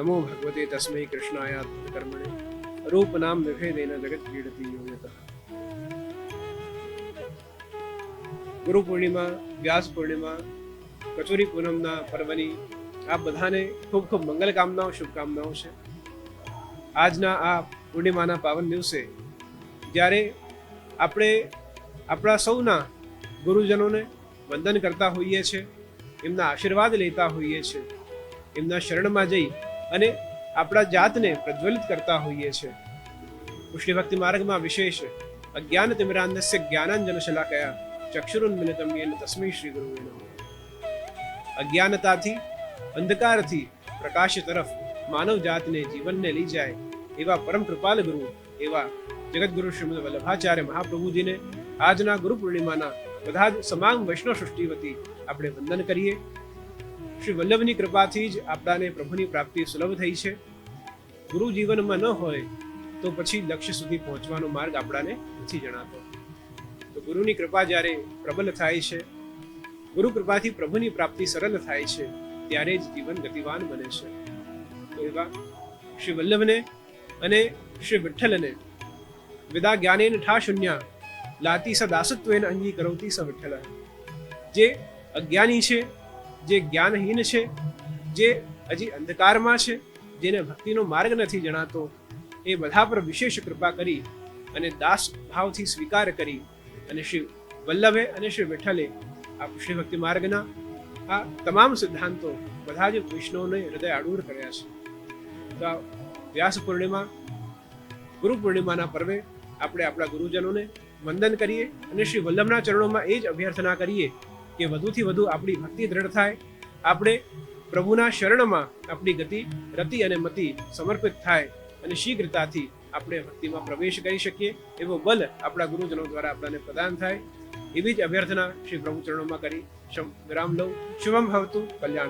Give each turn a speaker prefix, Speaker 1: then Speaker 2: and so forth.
Speaker 1: નમો ભગવતે તસ્મૈ કૃષ્ણાય કર્મણે રૂપ નામ વિભેદેન જગત પીડતી યોગત ગુરુ પૂર્ણિમા વ્યાસ પૂર્ણિમા કચોરી પૂનમના પર્વની આપ બધાને ખૂબ ખૂબ મંગલ કામનાઓ શુભકામનાઓ છે આજના આ પૂર્ણિમાના પાવન દિવસે જ્યારે આપણે આપણા સૌના ગુરુજનોને વંદન કરતા હોઈએ છીએ એમના આશીર્વાદ લેતા હોઈએ છીએ એમના શરણમાં જઈ અને આપણા જાતને પ્રજ્વલિત કરતા હોઈએ છીએ. કૃષ્ણ ભક્તિ માર્ગમાં વિશેષ અજ્ઞાન તિમિરાંધસ્ય જ્ઞાનાંજન શલાકયા ચક્ષુરુન્મિલિતમ યેન તસ્મૈ શ્રી ગુરુવે નમઃ. અજ્ઞાનતાથી, અંધકારથી પ્રકાશ તરફ માનવ જાતને જીવનને લઈ જાય એવા પરમ કૃપાલ ગુરુ એવા જગતગુરુ શ્રીમદ વલ્લભાચાર્ય મહાપ્રભુજીને આજના ગુરુ પૂર્ણિમાના બધા જ સમાન વૈષ્ણવ સૃષ્ટિ વતી આપણે વંદન કરીએ. શ્રી વલ્લભની કૃપાથી જ આપણાને પ્રભુની પ્રાપ્તિ સુલભ થઈ છે. ગુરુ જીવનમાં ન હોય તો પછી લક્ષ્ય સુધી પહોંચવાનો માર્ગ આપણાને નથી જણાતો. તો ગુરુની કૃપા જ્યારે પ્રબલ થાય છે, ગુરુ કૃપાથી પ્રભુની પ્રાપ્તિ સરળ થાય છે, ત્યારે જ જીવન ગતિવાન બને છે. તો એવા શ્રી વલ્લભને અને શ્રી વિઠ્ઠલને વિદા જ્ઞાનેન ઠા શૂન્યા લાતી સ દાસત્વેન અંગી કરવતી સ વિઠ્ઠલ. જે અજ્ઞાની છે જે જ્ઞાનહીન છે, જે હજી અંધકારમાં છે, જેને ભક્તિનો માર્ગ નથી જણાતો, એ બધા પર વિશેષ કૃપા કરી અને દાસ ભાવથી સ્વીકાર કરી અને શ્રી વલ્લભે અને શ્રી વિઠ્ઠલે આ શ્રી ભક્તિ માર્ગના આ તમામ સિદ્ધાંતો બધા જ વૈષ્ણવને હૃદય આડૂર કર્યા છે. તો આ વ્યાસ પૂર્ણિમા, ગુરુ પૂર્ણિમાના પર્વે આપણે આપણા ગુરુજનોને વંદન કરીએ અને શ્રી વલ્લભના ચરણોમાં એ જ અભ્યર્થના કરીએ કે વધુથી વધુ આપણી ભક્તિ દ્રઢ થાય. આપણે પ્રભુના શરણમાં આપણી ગતિ, રતિ અને મતિ સમર્પિત થાય અને શીઘ્રતાથી આપણે ભક્તિમાં પ્રવેશ કરી શકીએ. એવો બલ આપણા ગુરુજનો દ્વારા આપણને પ્રદાન થાય. એવી જ અભ્યર્થના શ્રી પ્રભુ ચરણોમાં કરી. વિરામ લઉં. શુભમ ભવતું કલ્યાણ